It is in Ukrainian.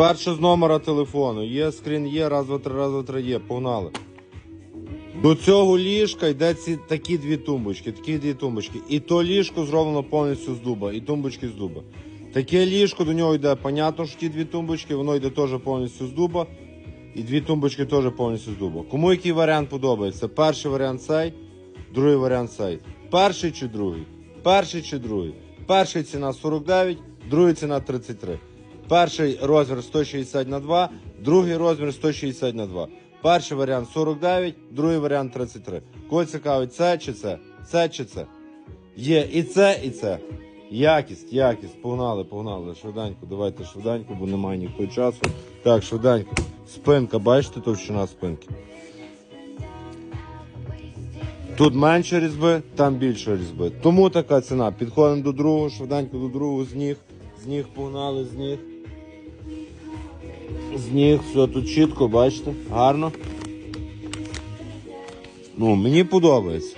Перше з номера телефону. Є скрін, є, раз, два, три, раз, два, три, є. Погнали. До цього ліжка йде ці такі дві тумбочки, такі дві тумбочки. І то ліжко зроблено повністю з дуба, і тумбочки з дуба. Таке ліжко до нього йде, понятно, що ті дві тумбочки, воно йде теж повністю з дуба. І дві тумбочки теж повністю з дуба. Кому який варіант подобається? Перший варіант цей, другий варіант цей. Перший чи другий? Перший чи другий? Перший ціна 49, другий ціна 33. Перший розмір 160 на 2, другий розмір 160 на 2. Перший варіант 49, другий варіант 33. Кого цікавить це чи це? Це чи це? Є і це, і це. Якість, якість. Погнали, погнали. Швиденько, давайте швиденько, бо немає ніхто часу. Так, швиденько. Спинка, бачите, товщина спинки. Тут менше різьби, там більше різьби. Тому така ціна. Підходимо до другого, швиденько до другого, з ніг. З ніг погнали, з ніг. З ніг, все тут чітко, бачите, гарно. Ну, мені подобається.